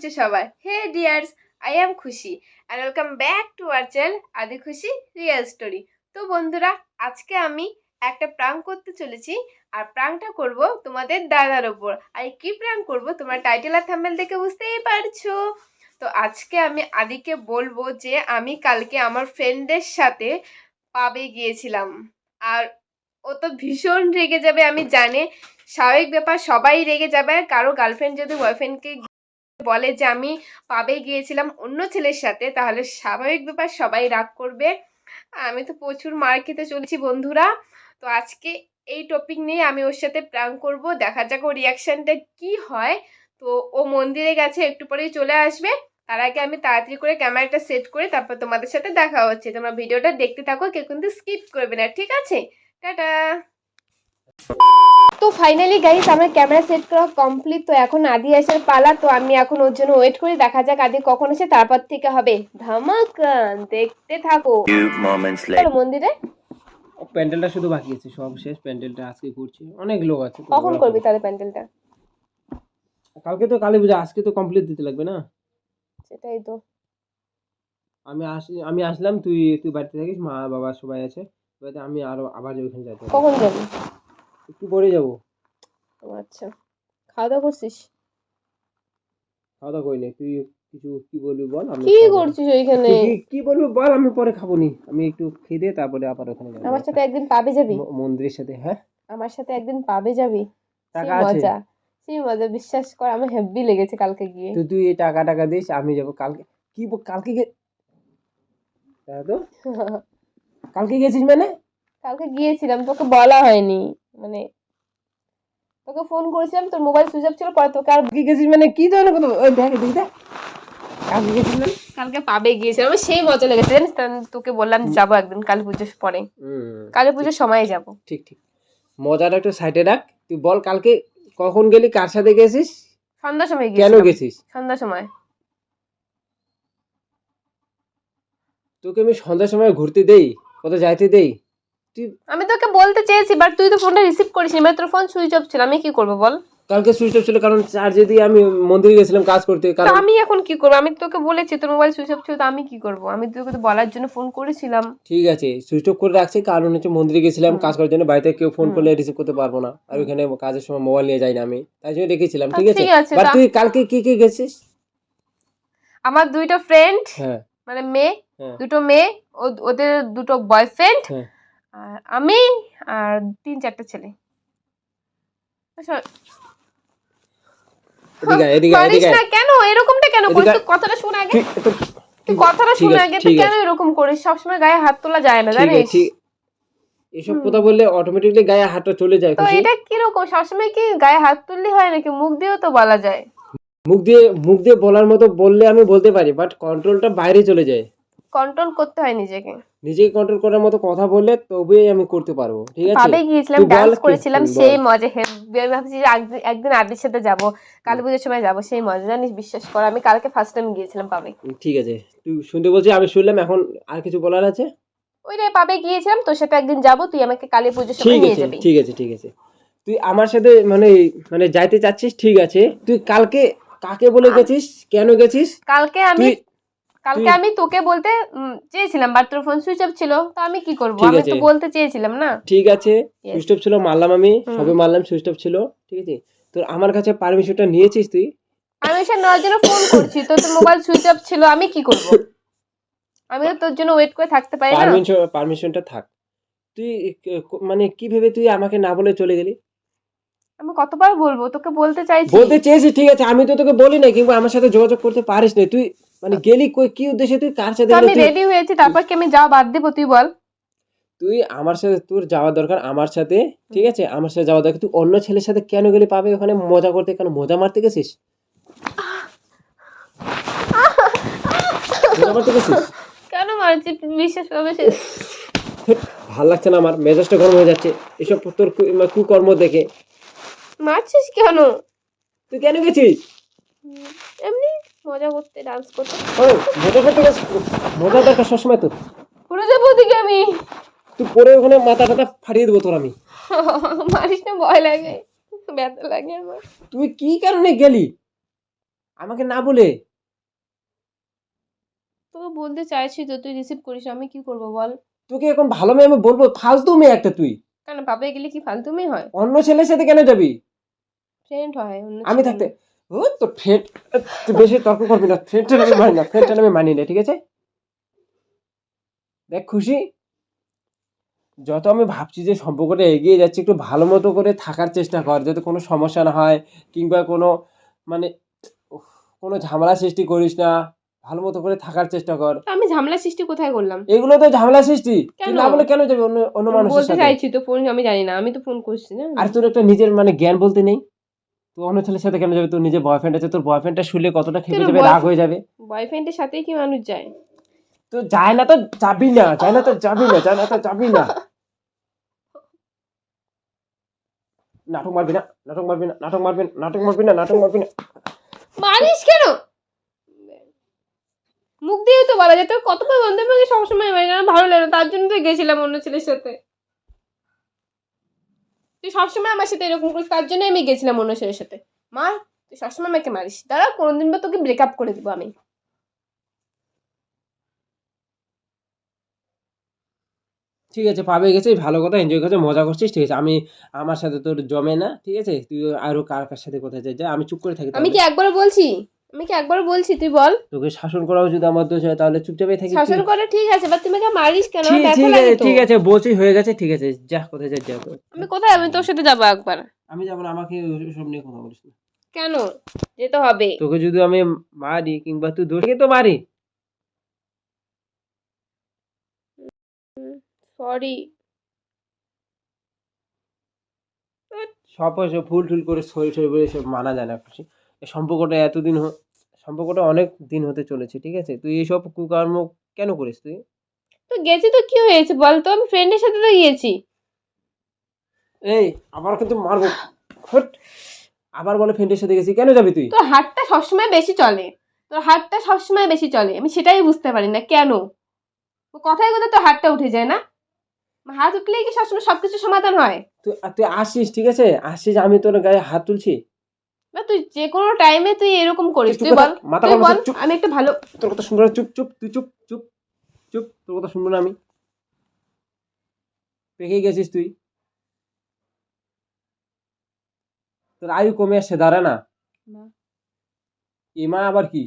চলছে সবার। হে dears I am Khushi R welcome back to our channel Adi Khushi real story তো বন্ধুরা, আজকে আমি একটা প্রাং করতে চলেছি আর প্রাংটা করব তোমাদের দাদার ওপর। আর কি প্রাং করব তোমরা টাইটেল আর থাম্বেল দেখে বুঝতেই পারছ। তো আজকে আমি আদিকে বলব যে আমি কালকে আমার ফ্রেন্ডের সাথে পাবে গিয়েছিলাম। আর ও তো ভীষণ রেগে যাবে, আমি জানি। স্বাভাবিক ব্যাপার, সবাই রেগে যাবে। কারও গার্লফ্রেন্ড যদি বয়ফ্রেন্ডকে বলে যে, আমি পাবে গিয়েছিলাম অন্য ছেলের সাথে, তাহলে স্বাভাবিক ব্যাপার সবাই রাগ করবে। আমি তো প্রচুর মার খেতে চলেছি বন্ধুরা। তো আজকে এই টপিক নিয়ে আমি ওর সাথে প্রাং করব। দেখা যাক ওর রিয়াকশানটা কি হয়। তো ও মন্দিরে গেছে, একটু পরেই চলে আসবে। তার আগে আমি তাড়াতাড়ি করে ক্যামেরাটা সেট করে তারপর তোমাদের সাথে দেখা হচ্ছে। তোমরা ভিডিওটা দেখতে থাকো, কেউ কিন্তু স্কিপ করবে না, ঠিক আছে? টাটা! তো ফাইনালি গাইস আমার ক্যামেরা সেট করা কমপ্লিট তো এখন আদি আসার পালা তো আমি এখন ওর জন্য ওয়েট করি দেখা যাক আদি কখন আসে তারপর থেকে হবে। ধামাকান দেখতে থাকো. মন্দিরে। প্যান্ডেলটা শুধু বাকি আছে সব শেষ প্যান্ডেলটা আজকে করছি। অনেক লোক আছে তো কখন করবি। তাহলে প্যান্ডেলটা? কালকে তো কালী পূজা আজকে তো কমপ্লিট দিতে লাগবে না? সেটাই তো। আমি আসি আমি আসলাম তুই তুই বাড়িতে থাকিস মা বাবা সবাই আছে। আমি আরও আবার ওইখানে হবে। কখন যাবি? একটু পরে যাব। ও আচ্ছা। খাওয়া দাওয়া করছিস? খাওয়া দাওয়া করিনি। তুই কিছু কি বলবি বল? আমি কি করছিস ওইখানে? কি- বলবি বল? আমি পরে খাব নি আমি একটু খেয়ে দিয়ে তারপরে আবার ওখানে যাব। আমার সাথে একদিন পাবে যাবি? মন্দিরের সাথে হ্যাঁ? আমার সাথে একদিন পাবে যাবি? টাকা আছে? মজা। সেই মজা। বিশ্বাস কর আমার হেভি লেগেছে কালকে গিয়ে। তুই তুই এই টাকা টাকা দিস আমি যাব কালকে। কি কালকে গে তো কালকে গেছিস মানে? কালকে গিয়েছিলাম তোকে বলা হয়নি। মানে তোকে ফোন করেছিলাম তোর মোবাইল সুইচ অফ ছিল পরে তোকে আর গেছিস মানে কি ধরনের কথা ওই দেখ দেখ দেখ। কালকে কালকে পাবে গিয়েছিলাম আমার সেই মজা লেগেছে জানিস তোকে বললাম যাব একদিন কালী পুজোর পরে। হুম, কালী পুজোর সময় যাব। ঠিক ঠিক। মজাটা একটু সাইডে রাখ। তুই বল কালকে কখন গেলি কার সাথে গেছিস? সন্ধ্যার সময় কেন গেছিস? সন্ধ্যার সময়। তোকে আমি সন্ধ্যার সময় ঘুরতে দেই কোথাও যাইতে দেই? তুই আমি তোকে বলতে চেয়েছি বাট তুই তো ফোনটা রিসিভ করিস নি তোর ফোন সুইচ অফ ছিল আমি কি করব বল? কালকে সুইচ অফ ছিল কারণ চার্জে দিয়ে আমি মন্দিরে গেছিলাম কাজ করতে কারণ আমি এখন কি করব? আমি তোকে বলেছি তোর মোবাইল সুইচ অফ ছিল তো আমি কি করব? আমি তোকে তো বলার জন্য ফোন করেছিলাম। ঠিক আছে সুইচ অফ করে রাখছি কারণ হচ্ছে মন্দিরে গেছিলাম কাজ করার জন্য বাড়িতে কেউ ফোন করলে রিসিভ করতে পারব না আর ওখানে কাজের সময় মোবাইল নিয়ে যাই না আমি তাই জন্য রেখেছিলাম ঠিক আছে? বাট তুই কালকে কি কি গেছিস? আমার দুইটা ফ্রেন্ড হ্যাঁ। মানে মেয়ে হ্যাঁ। দুটো মেয়ে ও- ওদের দুটো বয়ফ্রেন্ড হ্যাঁ। আর আমি আর তিন চারটে ছেলে। আচ্ছা, কেন? এরকমটা কেন করিস কথাটা শোন আগে। কথাটা শোন আগে। তুই কেন এরকম করিস? সবসময় গায়ে হাত তোলা যায় না জানিস? এসব কথা বললে অটোমেটিকলি গায়ে হাতটা চলে যায় তো এটা কীরকম? সবসময় কি গায়ে হাত তুললে হয় নাকি? মুখ দিয়েও তো বলা যায়। মুখ দিয়ে মুখ দিয়ে বলার মতো বললে আমি বলতে পারি বাট কন্ট্রোলটা বাইরে চলে যায়। কন্ট্রোল করতে হয় নিজেকে। নিজেকে কন্ট্রোল করার মতো কথা বললে তবেই আমি করতে পারব ঠিক আছে? পাবে গিয়েছিলাম ডান্স করেছিলাম সেই মজা হেব্বি। আমি ভাবছি যে একদিন- আদির সাথে যাব কালী পুজোর সময় যাব সেই মজা জানিস বিশ্বাস কর আমি কালকে ফার্স্ট টাইম গিয়েছিলাম পাবে ঠিক আছে। তুই শুনতে বলছি আমি শুনলাম এখন আর কিছু বলার আছে? ওই রে পাবে গিয়েছিলাম তোর সাথে একদিন যাব তুই আমাকে কালী পুজোর সময় নিয়ে যাবি। ঠিক আছে ঠিক আছে। তুই আমার সাথে মানে মানে যাইতে চাচ্ছিস ঠিক আছে। তুই কালকে কাকে বলে গেছিস? কেন গেছিস? কালকে আমি কালকে আমি তোকে বলতে চেয়েছিলাম বাট তোর ফোন সুইচ অফ ছিল তো আমি কি করব? আমি তো বলতে চেয়েছিলাম না? ঠিক আছে সুইচ অফ ছিল মারলাম আমি সবে মারলাম সুইচ অফ ছিল ঠিক আছে? তোর আমার কাছে পারমিশনটা নিয়েছিস তুই? আমি এসে নেওয়ার জন্য ফোন করছি তো তোর মোবাইল সুইচ অফ ছিল আমি কি করব? আমি তো তোর জন্য ওয়েট করে থাকতে পারি না? পারমিশন পারমিশনটা থাক। তুই মানে কি ভেবে তুই আমাকে না বলে চলে গেলি? আমি কতবার বলব? তোকে বলতে চাইছি। বলতে চেয়েছি ঠিক আছে আমি তো তোকে বলি না কিন্তু আমার সাথে যোগাযোগ করতে পারিস না তুই মানে গেলি কই কি উদ্দেশ্যে? তুই কার সাথে আমি রেডি হয়েছি তারপর কি আমি যাওয়া বাদ দেবো তুই বল। তুই আমার সাথে তোর যাওয়া দরকার আমার সাথে ঠিক আছে? আমার সাথে যাওয়া দরকার। তুই অন্য ছেলের সাথে কেন গেলি পাবে ওখানে? মজা করতে কেন? মজা মারতে গেছিস? মজা মারতে গেছিস? কেন মারছি বিশ্বাস করবে ভালো লাগছে না আমার মেজাজটা গরম হয়ে যাচ্ছে। এসব তোর কু- মানে কুকর্ম দেখে। মারছিস কেন? তুই কেন গেছিস? এমনি মজা করতে ডান্স করতে। ও মজা করতে মজা দরকার সবসময় তোর পুরো যাব ওদিকে আমি। তুই পরে ওখানে মাথা টাথা ফাটিয়ে দেবো তোর আমি। মারিস না ভয় লাগে। ব্যথা লাগে আমার। তুই কি কারণে গেলি? আমাকে না বলে। তোকে বলতে চাইছি তো তুই রিসিভ করিস আমি কি করব বল? তোকে এখন ভালো মেয়ে আমি বলব ফালতু মেয়ে একটা তুই। কেন পাবে গেলে কি ফালতুমি হয়? অন্য ছেলের সাথে কেন যাবি? ফ্রেন্ড হয় অন্য আমি থাকতে। ও তো তুই বেশি তর্ক করবি না ফ্রেন্ডটা আমি মানি না ফ্রেন্ডটা আমি মানি না ঠিক আছে? দেখ খুশি? যত আমি ভাবছি যে সম্পর্কটা এগিয়ে যাচ্ছে একটু ভালো মতো করে থাকার চেষ্টা কর যাতে কোনো সমস্যা না হয় কিংবা কোনো মানে কোনো ঝামেলা সৃষ্টি করিস না ভালো মতো করে থাকার চেষ্টা কর। আমি ঝামেলা সৃষ্টি কোথায় করলাম? এগুলো তো ঝামেলা সৃষ্টি তুই কেন? না বলে কেন যাবি অন্য অন্য মানুষের বলতে চাইছি তো ফোন আমি জানি না আমি তো ফোন করছি না। আর তোর একটা নিজের মানে জ্ঞান বলতে নেই? তুই অন্য ছেলের সাথে কেন যাবে? তোর বয়ফ্রেন্ড আছে তোর বয়ফ্রেন্ডটা শুনলে কতটা খেপে যাবে? রাগ হয়ে যাবে। বয়ফ্রেন্ডের সাথেই কি মানুষ যায়? তো যায় না তো যাবি না যায় না তো যাবি না যায় না তো যাবি না। নাটক মারবি না নাটক মারবি না নাটক মারবি না নাটক মারবি না নাটক মারবি না। মারিস কেন? মুখ দিয়েই তো বলা যায় তোর কত বন্ধু সবসময় মারি না ভালো লাগে না। তার জন্য তো গেছিলাম অন্য ছেলের সাথে। তুই সবসময় আমার সাথে এরকম করিস তার জন্য আমি গেছিলাম অন্য ছেলের সাথে। মার তুই সবসময় আমাকে মারিস। দাঁড়া কোনোদিন বা তোকে ব্রেকআপ করে দিব আমি। ঠিক আছে পাবে গেছে ভালো কথা এনজয় করছে মজা করছিস ঠিক আছে। আমি আমার সাথে তোর জমে না ঠিক আছে? তুই আরও কার কার সাথে কোথায় যাই যা আমি চুপ করে থাকি আমি কি একবার বলছি? আমি কি একবার বলছি তুই বল। তোকে শাসন করাও যদি আমার দোষ হয় তাহলে চুপচাপই থাকি শাসন করে ঠিক আছে বা তুমি আমাকে মারিস কেন? ঠিক ব্যথা ঠিক লাগে আছে ঠিক আছে বলছি হয়ে গেছে ঠিক আছে যা কোথায় যা তো। আমি কোথায়? আমি তোর সাথে যাব একবার। আমি যাব না আমাকে সব নিয়ে কথা বলিস না। কেন? যেতে হবে। তোকে যদি আমি মারি কিংবা তুই দোষকে তো মারি। সরি সব ফুল টুল করে সরি সরি বলে সব মানা যায় না খুশি? সম্পর্কটা এতদিন সম্পর্কটা অনেক দিন হতে চলেছে ঠিক আছে? তুই এইসব কুকর্ম কেন করিস তুই? তো গেছি তো কি হয়েছে বল তো আমি ফ্রেন্ডের সাথে তো গিয়েছি। এই আবার কিন্তু মারবো। হট আবার বলে ফ্রেন্ডের সাথে গেছি। কেন যাবি তুই? তোর হাতটা সবসময় বেশি চলে। তোর হাতটা সবসময় বেশি চলে। আমি সেটাই বুঝতে পারি না কেন? কথায় কথা তোর হাতটা উঠে যায় না। হাত উঠলেই কি সবসময় সবকিছু সমাধান হয়? তুই তুই আসিস ঠিক আছে? আসিস আমি তোর গায়ে হাত তুলছি। না তুই যে কোনো টাইমে তুই এরকম করিস তুই বল। তুই বল আমি একটা ভালো তোর কথা শুনব না চুপ চুপ তুই চুপ চুপ চুপ তোর কথা শুনব না আমি। পেকে গেছিস তুই। তোর আয়ু কমে আসছে দাঁড়া না। এমা আবার কি?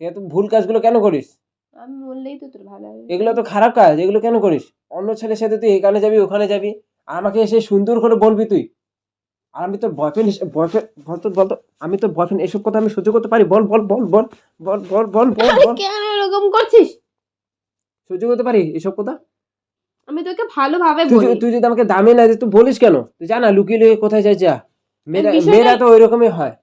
এ তো ভুল কাজগুলো কেন করিস? আমি বললেই তো তোর ভালো হবে। এগুলো তো খারাপ কাজ এগুলো কেন করিস? অন্য ছেলের সাথে তুই এখানে যাবি ওখানে যাবি আর আমাকে এসে সুন্দর করে বলবি তুই। আর আমি তোর বয়ফ্রেন্ড বয়ফ্রেন্ড বল তো আমি তোর বয়ফ্রেন্ড এসব কথা আমি সহ্য করতে পারি? বল বল বল বল বল বল বল বল বল। কেন এরকম করছিস? সহ্য করতে পারি এসব কথা? আমি তোকে ভালোভাবে বলি। তুই যদি আমাকে দামে না দিস তুই বলিস কেন? তুই জানা লুকিয়ে লুকিয়ে কোথায় যাই যা। মেয়েরা মেয়েরা তো ওই রকমই হয়।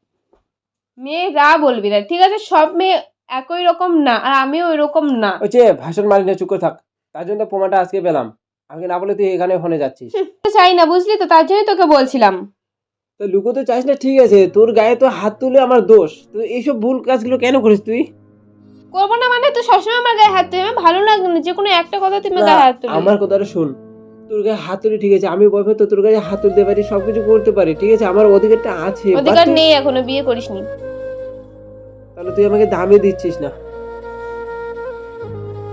মেয়েরা বলবি না ঠিক আছে? সব মেয়ে একই রকম না আর আমিও ওই রকম না। ওই যে ভাষণ মারি না চুপ করে থাক। তার জন্য প্রমাণটা আজকে পেলাম। আমাকে না বলে তুই এখানে ওখানে যাচ্ছিস। চাই না বুঝলি তো? তার জন্যই তোকে বলছিলাম। তো লুকোতে চাইস না ঠিক আছে। তোর গায়ে তো হাত তুলে আমার দোষ। তুই এইসব ভুল কাজগুলো কেন করিস তুই? করব না মানে তুই সবসময় আমার গায়ে হাত আমার ভালো লাগে না যে কোনো একটা কথা না, গায়ে হাত তুলবি। আমার কথাটা শোন। তোর গায়ে হাত তুলে ঠিক আছে। আমি বয়ফ্রেন্ড তো তোর গায়ে হাত তুলতে পারি সবকিছু করতে পারি ঠিক আছে? আমার অধিকারটা আছে অধিকার নেই এখনও বিয়ে করিসনি। তাহলে তুই আমাকে দামে দিচ্ছিস না।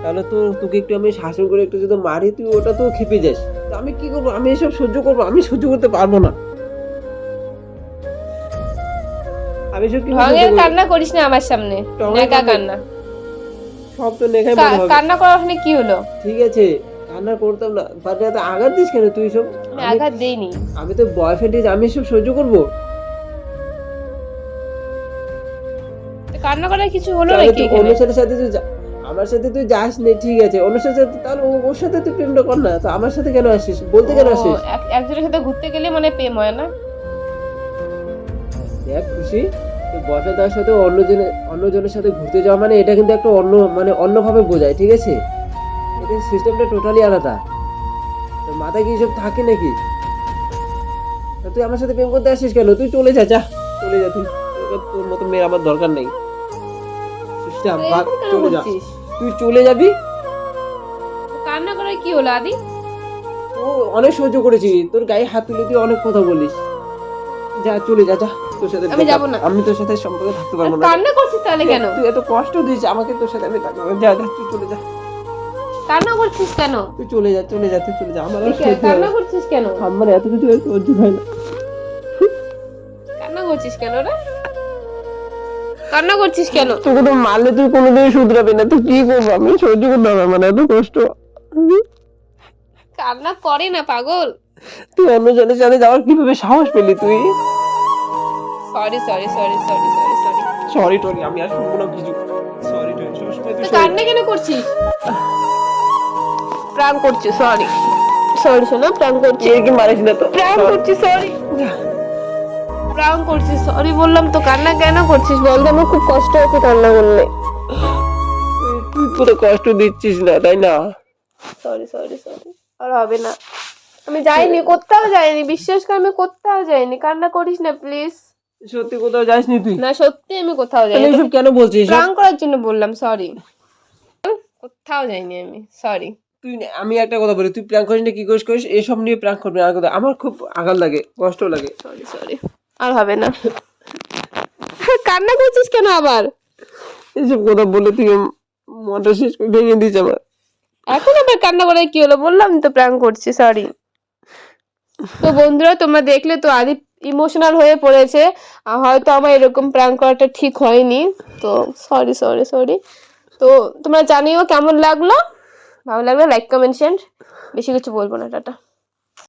তাহলে তো তোকে একটু আমি শাসন করে একটু যদি মারি তুই ওটা তো খেপে যাস। তো আমি কি করব? আমি এসব সহ্য করব? আমি সহ্য করতে পারব না। আমি এসব কি ঢঙের কান্না করিস না আমার সামনে। নেকা কান্না- সব তো হবে। কান্না ওখানে কি হলো? ঠিক আছে কান্না করতাম না। আঘাত দিস কেন তুই সব? আঘাত দেইনি। আমি তো বয়ফ্রেন্ড আমি এসব সহ্য করব? কান্না করার কিছু হলো নাকি অন্য ছেলের সাথে তুই আমার সাথে তুই যাস নি ঠিক আছে। অন্য সাথে তাহলে ওর সাথে তুই প্রেমটা কর না। তো আমার সাথে কেন আসিস? বলতে কেন আসিস? এক- একজনের সাথে ঘুরতে গেলে মানে প্রেম হয় না? দেখ খুশি? তুই বয়ফ্রেন্ডের সাথে অন্য জনের অন্য জনের সাথে ঘুরতে যাওয়া মানে এটা কিন্তু একটা অন্য মানে অন্যভাবে বোঝায় ঠিক আছে? এটা সিস্টেমটা টোটালি আলাদা। তোর মাথায় কি সব থাকে নাকি? তা তুই আমার সাথে প্রেম করতে আসিস কেন? তুই চলে যা যা চলে যা তুই। তোর- মতো মেয়ের আমার দরকার নেই। সিস্টেম তো চলে যা। তুই চলে যাবি? কান্না করার কি হলো আদি? ও অনেক সহ্য করেছি। তোর গায়ে হাত তুলে তুই অনেক কথা বলিস। যা চলে যা যা। তোর সাথে আমি যাব না। আমি তোর সাথে সম্পর্কে থাকতে পারব না। কান্না করছিস তাহলে কেন? তুই এত কষ্ট দিয়েছিস আমাকে তোর সাথে আমি থাকতে যা যা তুই চলে যা। কান্না করছিস কেন? তুই চলে যা চলে যা তুই চলে যা। আমার কান্না করছিস কেন? আমার এত কিছু সহ্য হয় না। কান্না করছিস কেন রে? কান্না করছিস কেন? তোকে তো মারলে তুই কোনোদিনই শুধরাবি না। তুই কি করব আমি? সহ্য করতে হবে মানে এত কষ্ট। কান্না করে না পাগল। তুই অন্য জনের সাথে যাওয়ার কীভাবে সাহস পেলি তুই? Sorry sorry sorry sorry sorry sorry sorry টরি আমি আর শুনব না কিছু। সরি টরি তুই কান্না কেন করছিস? প্রাণ করছিস সরি সরি শোনা প্রাণ করছিস কি মারিস না তো? প্রাণ করছিস সরি প্রাণ করছিস সরি বললাম তো কান্না কেন করছিস? বল আমার খুব কষ্ট হচ্ছে কান্না করলে। তুই পুরো কষ্ট দিচ্ছিস না তাই না? সরি সরি সরি আর হবে না। আমি যাইনি কোথাও যাইনি বিশ্বাস কর আমি কোথাও যাইনি। কান্না করিস না প্লিজ সত্যি কোথাও যাসনি তুই? না সত্যি আমি কোথাও যাইনি। এসব কেন বলছিস? এসব? প্রাণ করার জন্য বললাম সরি কোথাও যাইনি আমি সরি তুই আমি একটা কথা বলি তুই প্র্যাঙ্ক করিস না কি করিস করিস? এসব নিয়ে প্র্যাঙ্ক করবি না। কথা আমার খুব আঘাত লাগে কষ্ট লাগে। সরি সরি আর হবে না। কান্না করছিস কেন আবার? এইসব কথা বলে তুই মনটা শেষ করে ভেঙে দিস আমার এখন আবার কান্না করে কি হলো? বললাম তো প্র্যাঙ্ক করছি সরি তো বন্ধুরা তোমরা দেখলে তো আদি ইমোশনাল হয়ে পড়েছে। হয়তো আমার এরকম প্র্যাঙ্ক করাটা ঠিক হয়নি। তো সরি সরি সরি তো তোমরা জানিও কেমন লাগল? ভালো লাগল লাইক কমেন্ট শেয়ার বেশি কিছু বলব না, টাটা।